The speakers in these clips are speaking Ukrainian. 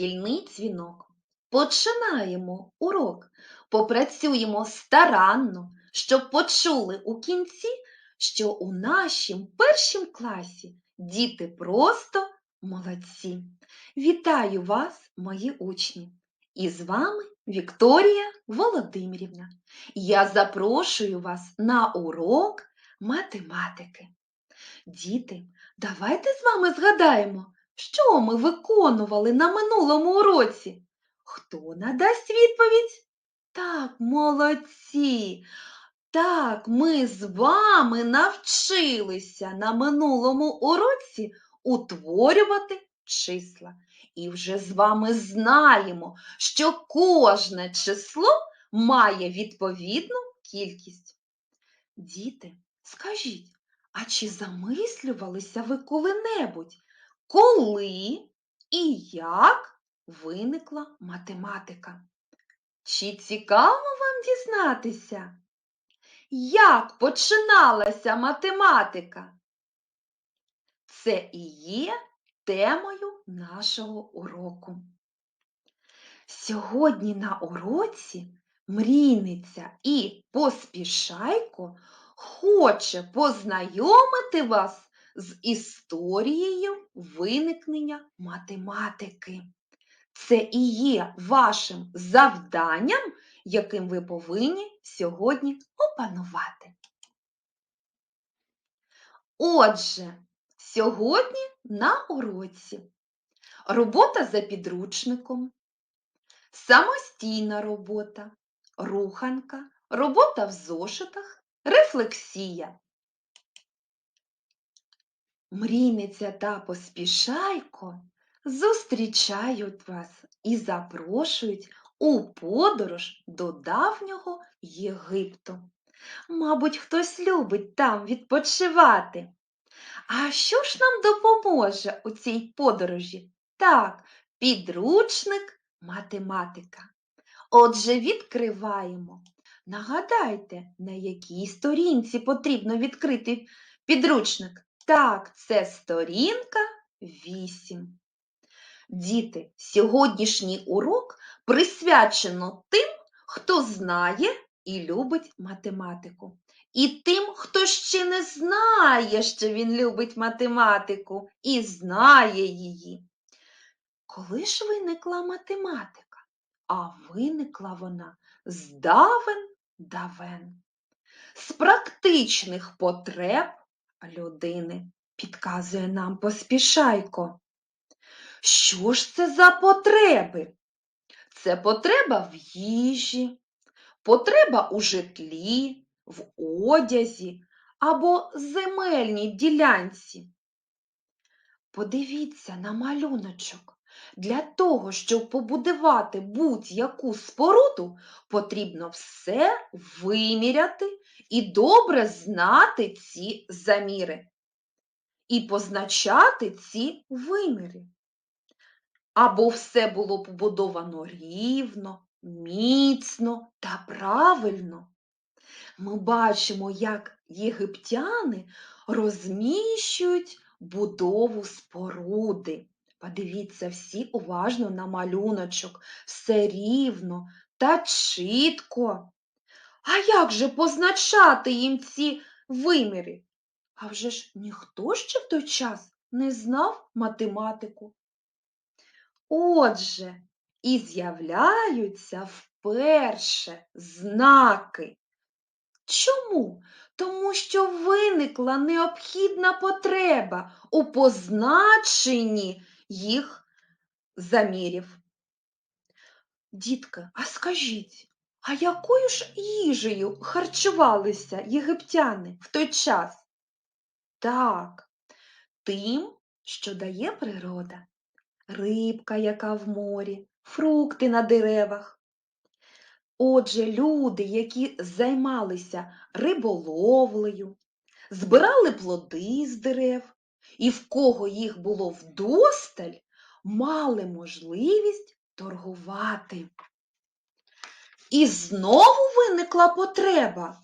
Шкільний дзвінок. Починаємо урок. Попрацюємо старанно, щоб почули у кінці, що у нашім першім класі діти просто молодці. Вітаю вас, мої учні! І з вами Вікторія Володимирівна. Я запрошую вас на урок математики. Діти, давайте з вами згадаємо, що ми виконували на минулому уроці. Хто надасть відповідь? Так, молодці. Так, ми з вами навчилися на минулому уроці утворювати числа. І вже з вами знаємо, що кожне число має відповідну кількість. Діти, скажіть, а чи замислювалися ви коли-небудь, коли і як виникла математика? Чи цікаво вам дізнатися, як починалася математика? Це і є темою нашого уроку. Сьогодні на уроці мрійниця і поспішайко хоче познайомити вас з історією виникнення математики. Це і є вашим завданням, яким ви повинні сьогодні опанувати. Отже, сьогодні на уроці робота за підручником, самостійна робота, руханка, робота в зошитах, рефлексія. Мрійниця та поспішайко зустрічають вас і запрошують у подорож до давнього Єгипту. Мабуть, хтось любить там відпочивати. А що ж нам допоможе у цій подорожі? Так, підручник математика. Отже, відкриваємо. Нагадайте, на якій сторінці потрібно відкрити підручник. Так, це сторінка 8. Діти, сьогоднішній урок присвячено тим, хто знає і любить математику. І тим, хто ще не знає, що він любить математику і знає її. Коли ж виникла математика? А виникла вона з давен давен, з практичних потреб людини, підказує нам поспішайко. Що ж це за потреби? Це потреба в їжі, потреба у житлі, в одязі або земельній ділянці. Подивіться на малюночок. Для того, щоб побудувати будь-яку споруду, потрібно все виміряти і добре знати ці заміри і позначати ці виміри. Або все було побудовано рівно, міцно та правильно. Ми бачимо, як єгиптяни розміщують будову споруди. Подивіться всі уважно на малюночок, все рівно та чітко. А як же позначати їм ці виміри? А вже ж ніхто ще в той час не знав математику. Отже, і з'являються вперше знаки. Чому? Тому що виникла необхідна потреба у позначенні їх замірів. Дітка, а скажіть, а якою ж їжею харчувалися єгиптяни в той час? Так, тим, що дає природа, рибка, яка в морі, фрукти на деревах. Отже, люди, які займалися риболовлею, збирали плоди з дерев, і в кого їх було вдосталь, мали можливість торгувати. І знову виникла потреба.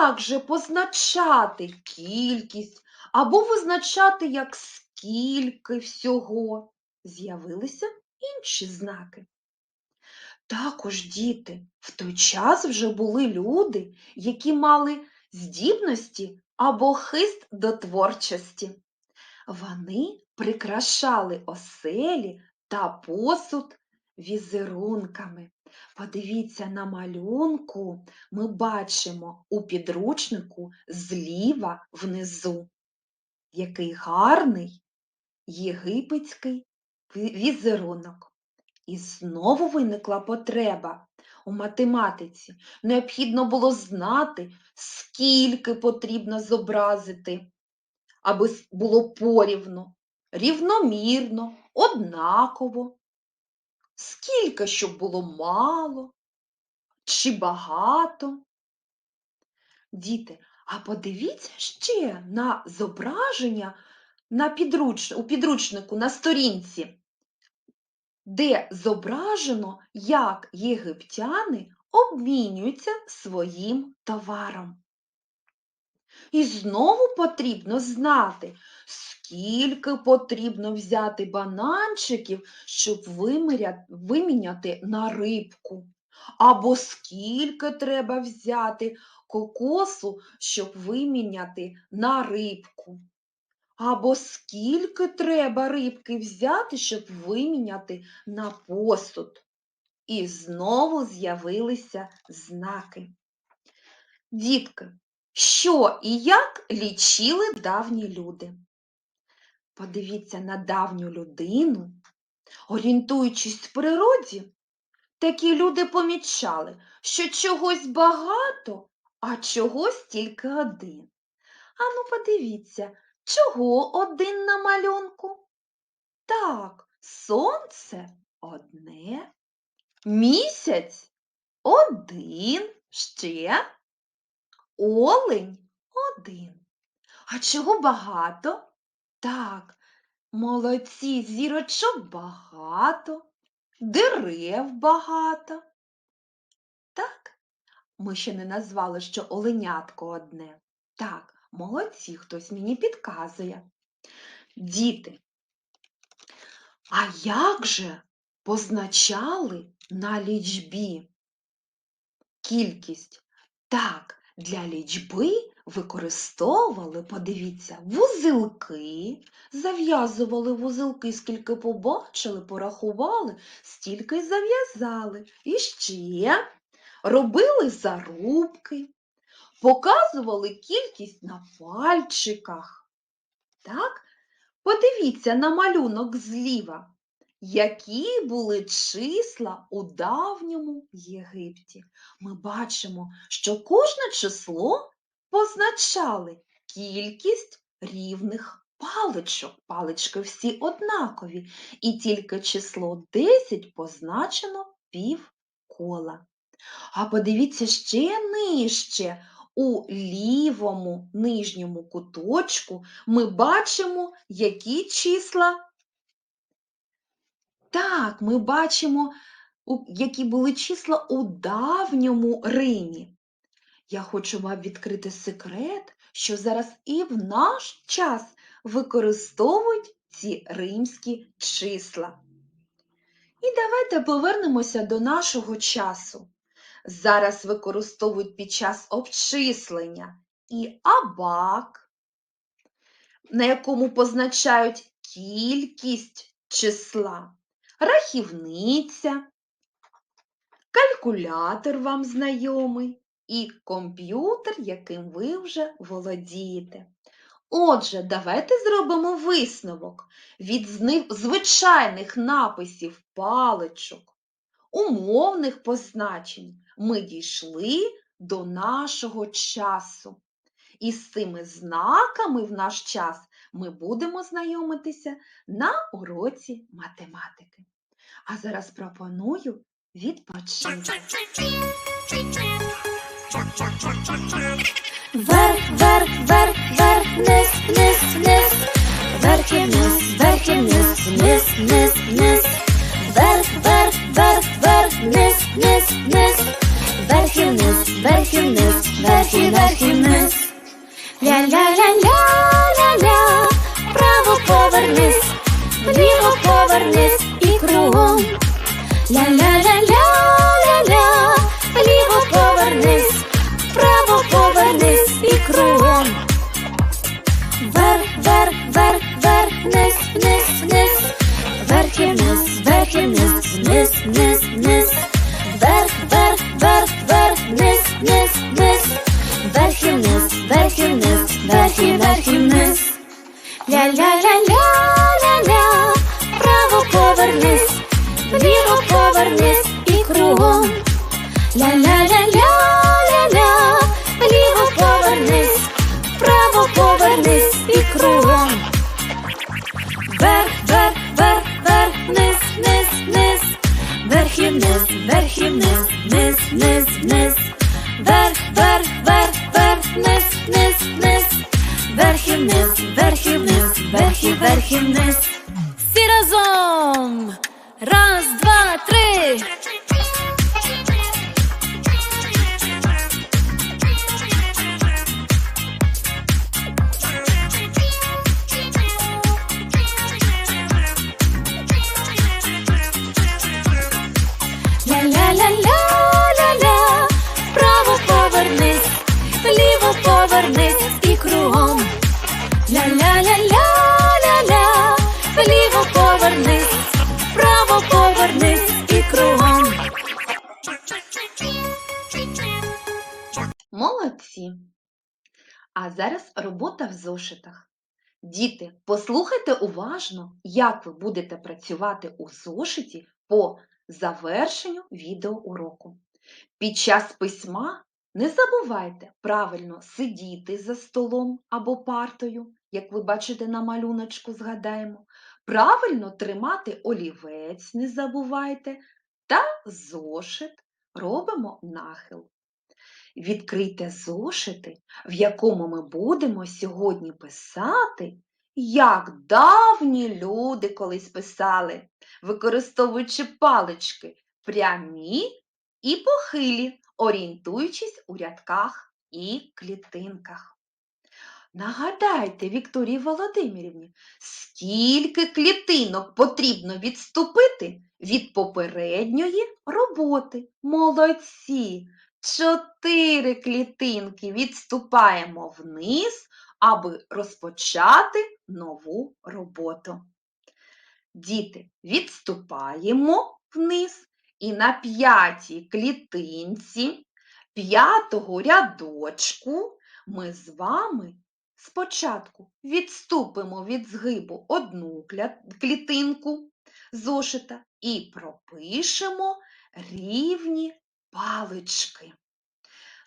Як же позначати кількість або визначати, як скільки всього? з'явилися інші знаки. Також діти в той час вже були люди, які мали здібності або хист до творчості. Вони прикрашали оселі та посуд візерунками. Подивіться на малюнку, ми бачимо у підручнику зліва внизу, який гарний єгипетський візерунок. І знову виникла потреба у математиці. Необхідно було знати, скільки потрібно зобразити, аби було порівно, рівномірно, однаково. Скільки, щоб було мало чи багато. Діти, а подивіться ще на зображення на підруч... у підручнику на сторінці, де зображено, як єгиптяни обмінюються своїм товаром. І знову потрібно знати, скільки потрібно взяти бананчиків, щоб виміняти на рибку. Або скільки треба взяти кокосу, щоб виміняти на рибку. Або скільки треба рибки взяти, щоб виміняти на посуд. І знову з'явилися знаки. Дітки, що і як лічили давні люди? Подивіться на давню людину, орієнтуючись в природі, такі люди помічали, що чогось багато, а чогось тільки один. Ану, подивіться, чого один на малюнку? Так, сонце одне, місяць один, ще олень один. А чого багато? Так, молодці, зірочок багато, дерев багато. Так, ми ще не назвали, що оленятко одне. Так, молодці, хтось мені підказує. Діти, а як же позначали на лічбі кількість? Так, для лічби використовували, подивіться, вузелки, зав'язували вузелки, скільки побачили, порахували, стільки й зав'язали. І ще робили зарубки, показували кількість на пальчиках. Так? Подивіться на малюнок зліва, які були числа у давньому Єгипті. Ми бачимо, що кожне число позначали кількість рівних паличок. Палички всі однакові, і тільки число 10 позначено півкола. А подивіться ще нижче. У лівому нижньому куточку ми бачимо, які числа. Так, ми бачимо, які були числа у давньому Римі. Я хочу вам відкрити секрет, що зараз і в наш час використовують ці римські числа. І давайте повернемося до нашого часу. Зараз використовують під час обчислення. І абак, на якому позначають кількість числа, рахівниця, калькулятор вам знайомий і комп'ютер, яким ви вже володієте. Отже, давайте зробимо висновок від звичайних написів паличок, умовних позначень ми дійшли до нашого часу. І з цими знаками в наш час ми будемо знайомитися на уроці математики. А зараз пропоную відпочити. Вверх, вверх, вверх, вверх, вниз, вниз, вниз. Вверх і вниз, вверх і вниз, вниз, вниз, вниз. Вверх, вверх, вверх, вверх, вниз, вниз, вниз вверх і вниз, вниз. Ля-ля-ля-ля-ля-ля, право повернись, вліво повернись і кругом. Ля-ля-ля-ля. Зошитах. Діти, послухайте уважно, як ви будете працювати у зошиті по завершенню відеоуроку. Під час письма не забувайте правильно сидіти за столом або партою, як ви бачите на малюночку, згадаємо. Правильно тримати олівець, не забувайте, та зошит робимо нахил. Відкрийте зошити, в якому ми будемо сьогодні писати, як давні люди колись писали, використовуючи палички прямі і похилі, орієнтуючись у рядках і клітинках. Нагадайте, Вікторії Володимирівні, скільки клітинок потрібно відступити від попередньої роботи. Молодці! Чотири клітинки відступаємо вниз, аби розпочати нову роботу. Діти, відступаємо вниз і на п'ятій клітинці п'ятого рядочку ми з вами спочатку відступимо від згибу одну клітинку зошита і пропишемо рівні палички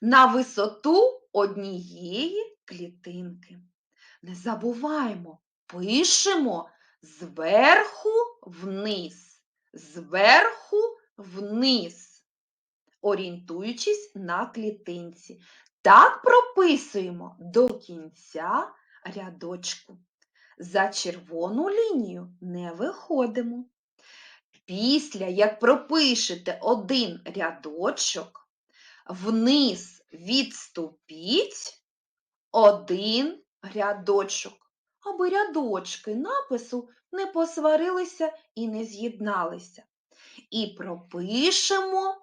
на висоту однієї клітинки. Не забуваємо, пишемо зверху вниз, зверху вниз, орієнтуючись на клітинці. Так прописуємо до кінця рядочку. За червону лінію не виходимо. Після як пропишете один рядочок, вниз відступіть один рядочок, аби рядочки напису не посварилися і не з'єдналися. І пропишемо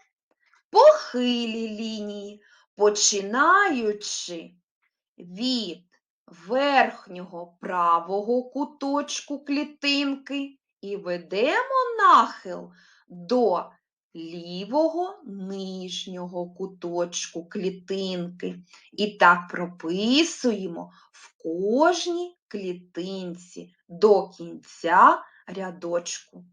похилі лінії, починаючи від верхнього правого куточку клітинки і ведемо нахил до лівого нижнього куточку клітинки. І так прописуємо в кожній клітинці до кінця рядочку.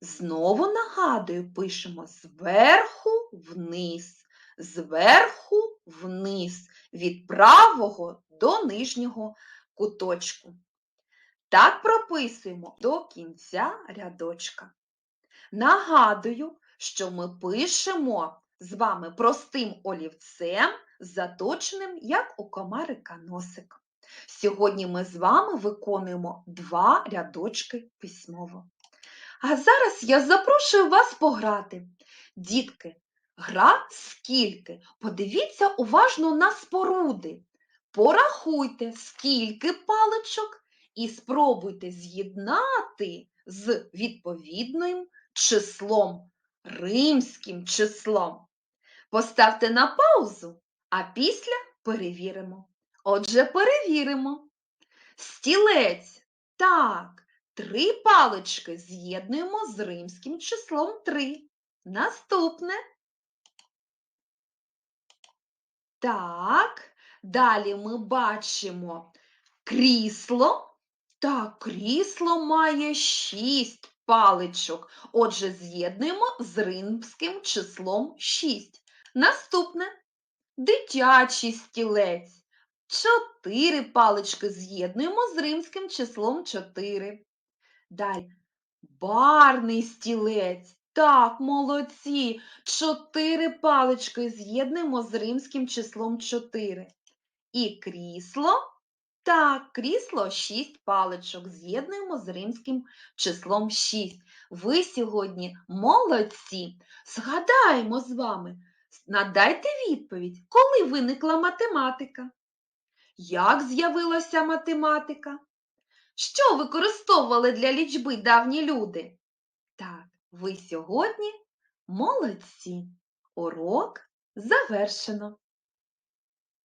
Знову нагадую, пишемо зверху вниз, зверху вниз, від правого до нижнього куточку. Так прописуємо до кінця рядочка. Нагадую, що ми пишемо з вами простим олівцем, заточеним, як у комарика носик. Сьогодні ми з вами виконуємо два рядочки письмово. А зараз я запрошую вас пограти. Дітки, гра скільки? Подивіться уважно на споруди. Порахуйте, скільки паличок, і спробуйте з'єднати з відповідним числом, римським числом. Поставте на паузу, а після перевіримо. Отже, перевіримо. Стілець. Так, три палички з'єднуємо з римським числом 3. Наступне. Так, далі ми бачимо крісло. Так, крісло має 6 паличок. Отже, з'єднуємо з римським числом 6. Наступне дитячий стілець. Чотири палички з'єднуємо з римським числом 4. Далі барний стілець. Так, молодці. Чотири палички з'єднуємо з римським числом 4. І крісло. Так, крісло 6 паличок з'єднуємо з римським числом 6. Ви сьогодні молодці. Згадаємо з вами. Надайте відповідь, коли виникла математика? Як з'явилася математика? Що використовували для лічби давні люди? Так, ви сьогодні молодці. Урок завершено.